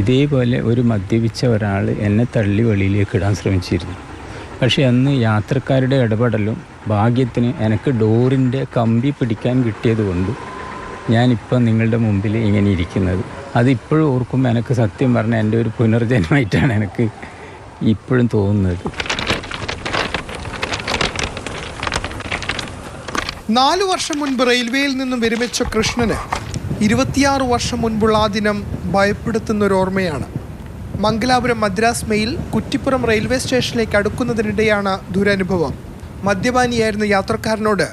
ഇതേപോലെ ഒരു മദ്യപിച്ച ഒരാൾ എന്നെ തള്ളി വെളിയിലേക്ക് ഇടാൻ ശ്രമിച്ചിരുന്നു. പക്ഷേ അന്ന് യാത്രക്കാരുടെ ഇടപെടലും ഭാഗ്യത്തിന് എനിക്ക് ഡോറിന്റെ കമ്പി പിടിക്കാൻ കിട്ടിയത് കൊണ്ട് ഞാനിപ്പം നിങ്ങളുടെ മുമ്പിൽ ഇങ്ങനെ ഇരിക്കുന്നത്. അതിപ്പോഴും ഓർക്കുമ്പോൾ എനിക്ക് സത്യം പറഞ്ഞാൽ എന്റെ ഒരു പുനർജന്മമായിട്ടാണ് എനിക്ക് ഇപ്പോഴും തോന്നുന്നത്. നാലു വർഷം മുൻപ് റെയിൽവേയിൽ നിന്നും വിരമിച്ച കൃഷ്ണന് ഇരുപത്തിയാറ് വർഷം മുൻപുള്ള ആ ദിനം ഭയപ്പെടുത്തുന്ന ഒരു ഓർമ്മയാണ് മംഗലാപുരം മദ്രാസ് മെയിൽ കുറ്റിപ്പുറം റെയിൽവേ സ്റ്റേഷനിലേക്ക് അടുക്കുന്നതിനിടെയാണ് ദുരനുഭവം. മദ്യപാനിയായിരുന്ന യാത്രക്കാരനോട്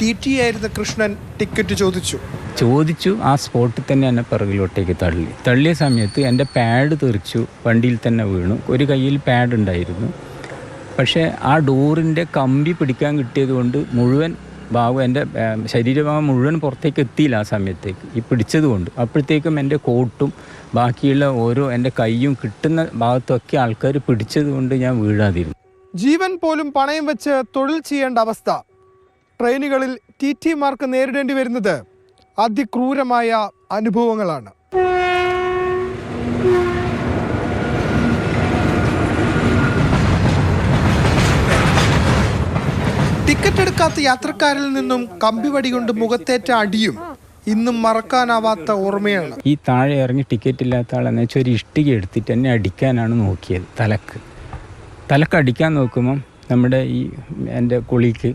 ടി ടി ആയിരുന്ന കൃഷ്ണൻ ടിക്കറ്റ് ചോദിച്ചു. ചോദിച്ചു ആ സ്പോട്ടിൽ തന്നെ എന്നെ പിറകിലോട്ടേക്ക് തള്ളി. തള്ളിയ സമയത്ത് എന്റെ പാഡ് തെറിച്ചു വണ്ടിയിൽ തന്നെ വീണു. ഒരു കയ്യിൽ പാഡ് ഉണ്ടായിരുന്നു. പക്ഷേ ആ ഡോറിന്റെ കമ്പി പിടിക്കാൻ കിട്ടിയത് കൊണ്ട് മുഴുവൻ ഭാഗം എന്റെ ശരീരഭാഗം മുഴുവൻ പുറത്തേക്ക് എത്തിയില്ല ആ സമയത്തേക്ക്. ഈ പിടിച്ചതുകൊണ്ട്. അപ്പോഴത്തേക്കും എന്റെ കോട്ടും ബാക്കിയുള്ള ഓരോ എന്റെ കൈയും കിട്ടുന്ന ഭാഗത്തൊക്കെ ആൾക്കാർ പിടിച്ചതുകൊണ്ട് ഞാൻ വീഴാതിരുന്നു. ജീവൻ പോലും പണയം വെച്ച് തൊഴിൽ ചെയ്യേണ്ട അവസ്ഥ. ട്രെയിനുകളിൽ ടി മാർക്ക് നേരിടേണ്ടി വരുന്നത് അതിക്രൂരമായ അനുഭവങ്ങളാണ്. ടിക്കറ്റ് എടുക്കാത്ത യാത്രക്കാരിൽ നിന്നും കമ്പിവടി കൊണ്ട് മുഖത്തേറ്റ അടിയും ഇന്നും മറക്കാനാവാത്ത ഓർമ്മയാണ്. ഈ താഴെ ഇറങ്ങി ടിക്കറ്റ് ഇല്ലാത്ത ആളെന്ന് വെച്ചാൽ ഒരു ഇഷ്ടിക എടുത്തിട്ട് എന്നെ അടിക്കാനാണ് നോക്കിയത് തലക്ക്. തലക്ക് അടിക്കാൻ നോക്കുമ്പം നമ്മുടെ ഈ എന്റെ കുളിക്ക്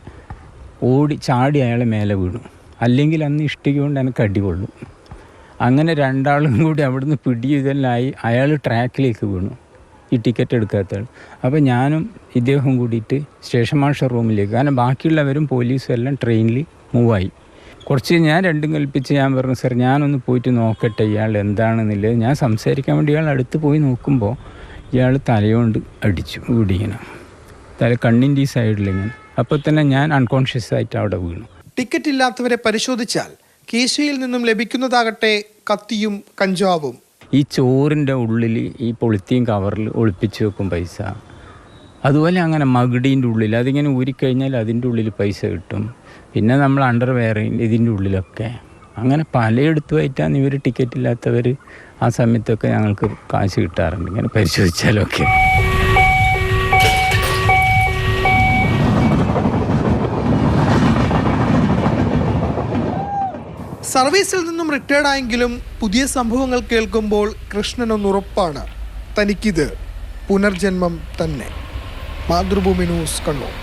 ഓടി ചാടി അയാളെ മേലെ വീണു. അല്ലെങ്കിൽ അന്ന് ഇഷ്ടിക കൊണ്ട് എനിക്ക് അടികൊള്ളും അങ്ങനെ രണ്ടാളും കൂടി അവിടുന്ന് പിടി അയാൾ ട്രാക്കിലേക്ക് വീണു. ഈ ടിക്കറ്റ് എടുക്കാത്തതാണ്. അപ്പോൾ ഞാനും ഇദ്ദേഹം കൂടിയിട്ട് സ്റ്റേഷൻ മാസ്റ്റർ റൂമിലേക്ക് കാരണം ബാക്കിയുള്ളവരും പോലീസും എല്ലാം ട്രെയിനിൽ മൂവായി കുറച്ച് ഞാൻ രണ്ടും കൽപ്പിച്ച് ഞാൻ പറഞ്ഞു സാർ ഞാനൊന്ന് പോയിട്ട് നോക്കട്ടെ ഇയാൾ എന്താണെന്നുള്ളത്. ഞാൻ സംസാരിക്കാൻ വേണ്ടി ഇയാൾ അടുത്ത് പോയി നോക്കുമ്പോൾ ഇയാൾ തലയോണ്ട് അടിച്ചു വീടിങ്ങനെ തല കണ്ണിന്റെ ഈ സൈഡിലിങ്ങനെ അപ്പോൾ തന്നെ ഞാൻ അൺകോൺഷ്യസ് ആയിട്ട് അവിടെ വീണു. ടിക്കറ്റ് ഇല്ലാത്തവരെ പരിശോധിച്ചാൽ കീശയിൽ നിന്നും ലഭിക്കുന്നതാകട്ടെ കത്തിയും കഞ്ചാവും. ഈ ചോറിന്റെ ഉള്ളിൽ ഈ പൊളിത്തീൻ കവറിൽ ഒളിപ്പിച്ച് വെക്കും പൈസ. അതുപോലെ അങ്ങനെ മകുടീന്റെ ഉള്ളിൽ അതിങ്ങനെ ഊരിക്കഴിഞ്ഞാൽ അതിന്റെ ഉള്ളിൽ പൈസ കിട്ടും. പിന്നെ നമ്മൾ അണ്ടർ വെയർ ഇതിന്റെ ഉള്ളിലൊക്കെ. അങ്ങനെ പലയിടത്തുമായിട്ടാണ് ഇവർ ടിക്കറ്റ് ഇല്ലാത്തവർ ആ സമയത്തൊക്കെ ഞങ്ങൾക്ക് കാശ് കിട്ടാറുണ്ട്. ഇങ്ങനെ പരിശോധിച്ചാലൊക്കെ. സർവീസിൽ നിന്നും റിട്ടയർഡ് ആയെങ്കിലും പുതിയ സംഭവങ്ങൾ കേൾക്കുമ്പോൾ കൃഷ്ണനൊന്ന് ഉറപ്പാണ് തനിക്കിത് പുനർജന്മം തന്നെ. മാതൃഭൂമി ന്യൂസ് കണ്ണൂർ.